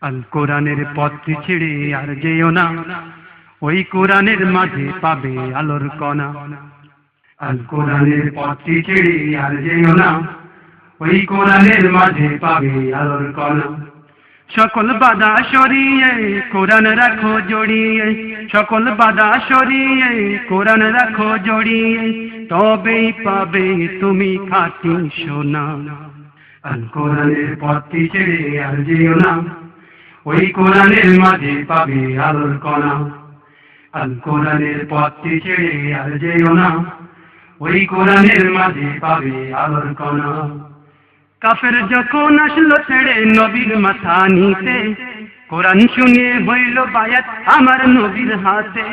আল কোরআনের পথটি ছেড়ে আর যেও না। ওই কোরআনের মাঝে পাবে আলোর কণা। আল কোরআনের পথটি ছেড়ে আর যেও না। ওই কোরআনের মাঝে পাবে আলোর কণা। সকল বাধা সরিয়ে কোরআন রাখো জড়িয়ে। সকল বাধা সরিয়ে কোরআন রাখো জড়িয়ে। তবেই পাবে তুমি খাটি সোনা। আল কোরআনের পথটি ছেড়ে আর যেও না। ওই কোরআনের মাঝে পাবে আলোর কণা। আল কোরআনের পথটি ছেড়ে আর যেও না। ওই কোরআনের মাঝে পাবে আলোর কণা। কাফের যখন আসলো ছেড়ে নবীর মাথা নিতে কোরআন শুনে হইল বায়াত আমার নবীর হাতে।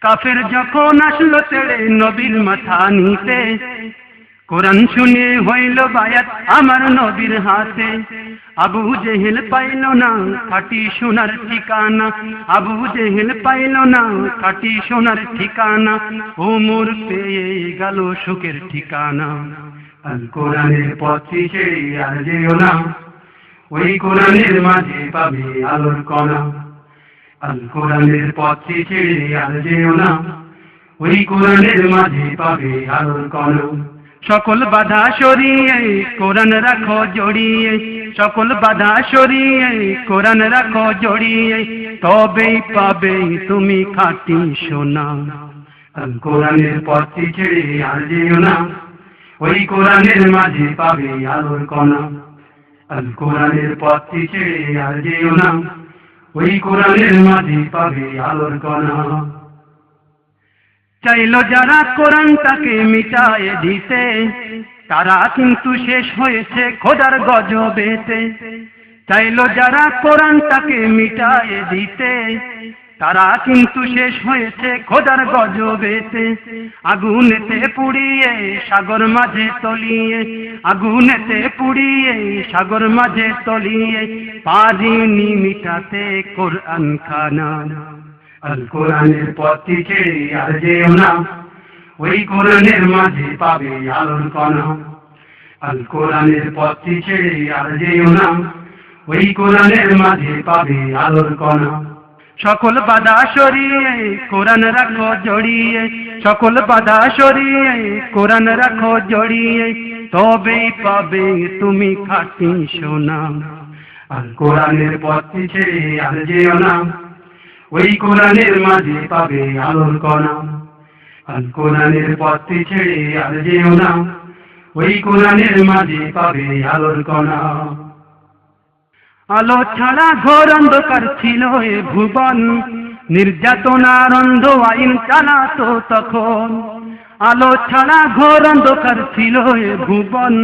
কাফের যখন আসলো ছেড়ে নবীর মাথা নিতে কোরআন শুনে হইল বায়াত আমার নবীর হাতে। আবু জেহেল পাইল না, খাটি সোনার ঠিকানা। আবু জেহেল পাইল না, খাটি সোনার ঠিকানা। ওমর পেয়ে গেল সুখের ঠিকানা। কোরআনের পথটি ছেড়ে আর যেও না। ওই কোরআনের মাঝে পাবে আলোর কণা। আল কোরআনের পথটি ছেড়ে আর যেও না। ওই কোরআনের মাঝে পাবে আলোর কণা। সকল বাধা সরিয়ে কোরআন রাখো জড়িয়ে। সকল বাধা সরিয়ে কোরআন রাখো জড়িয়ে। তবেই পাবে তুমি খাটি সোনা। কোরআনের পথটি ছেড়ে আর যেও না। ওই কোরআনের মাঝে পাবে আলোর কণা। আল কোরআনের পথটি ছেড়ে আর যেও না। ওই কোরআনের মাঝে পাবে আলোর কণা। চাইলো যারা কোরআনটাকে মিটায় দিতে, তারা কিন্তু শেষ হয়েছে খোদার গজবেতে। চাইলো যারা কোরআনটাকে মিটায়ে দিতে, তারা কিন্তু শেষ হয়েছে খোদার গজবেতে। আগুনেতে পুড়িয়ে, সাগর মাঝে তলিয়ে, আগুনেতে পুড়িয়ে, সাগর মাঝে তলিয়ে, পারিনি মিটাতে কোরআন খানা। আল কোরআনের আর যেও না, ওই কোরআনের মাঝে পাবে আলোর কণা। আল কোরআনের পথটি ছেড়ে আর যেও না, ওই কোরআনের মাঝে পাবে আলোর কণা। সকল বাধা সরিয়ে কোরআন রাখো জড়িয়ে, সকল বাধা সরিয়ে কোরআন রাখো জড়িয়ে, তবেই পাবে তুমি খাটি সোনা আর কোরআনের পথটি ছেড়ে আর যেও না ওই কোরআনের মাঝে পাবে আলোর কণা। আল কোরআনের পথটি ছেড়ে আর যেও না, ওই কোরআনের মাঝে পাবে আলোর কণা। আলো ছাড়া ঘোর অন্ধকার ছিল এ ভুবন, নির্যাতনার অন্ধ আইন চালাতো তখন। আলো ছাড়া ঘোর অন্ধকার ছিল এ ভুবন,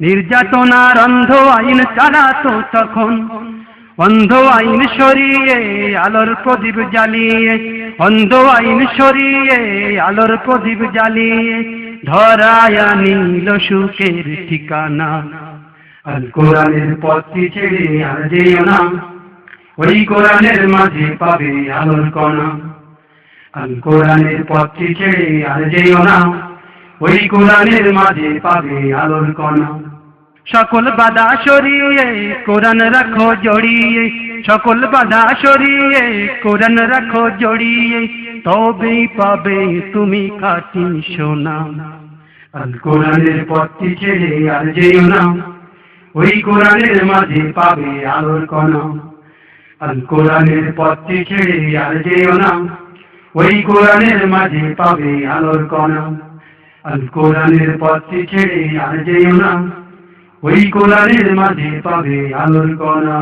নির্যাতনার অন্ধ আইন চালাতো তখন। অন্ধ আইন সরিয়ে আলোর প্রদীপ জ্বালিয়ে অন্ধ আইন সরিয়ে আলোর প্রদীপ জ্বালিয়ে, ধরায়া নীল সুখের ঠিকানা। কোরআনের পথটি ছেড়ে আর যেও না, ওই কোরআনের মাঝে পাবে আলোর কণা। আল কোরআনের পথটি ছেড়ে আর যেও না, ওই কোরআনের মাঝে পাবে আলোর কণা। সকল বাধা সরিয়ে, কোরআন রাখো জড়িয়ে। সকল বাধা সরিয়ে, কোরআন রাখো জড়িয়ে। তবেই পাবে তুমি খাটি সোনা। আল কোরআনের পথটি ছেড়ে আর যেও না। ওই কোরআনের মাঝে পাবে আলোর কণা আল কোরআনের পথটি ছেড়ে আর যেও না। ওই কোরআনের মাঝে পাবে আলোর কণা আল কোরআনের পথটি ছেড়ে আর যেও না। ওই কোলারের মাঝে পাবে আলোর কণা।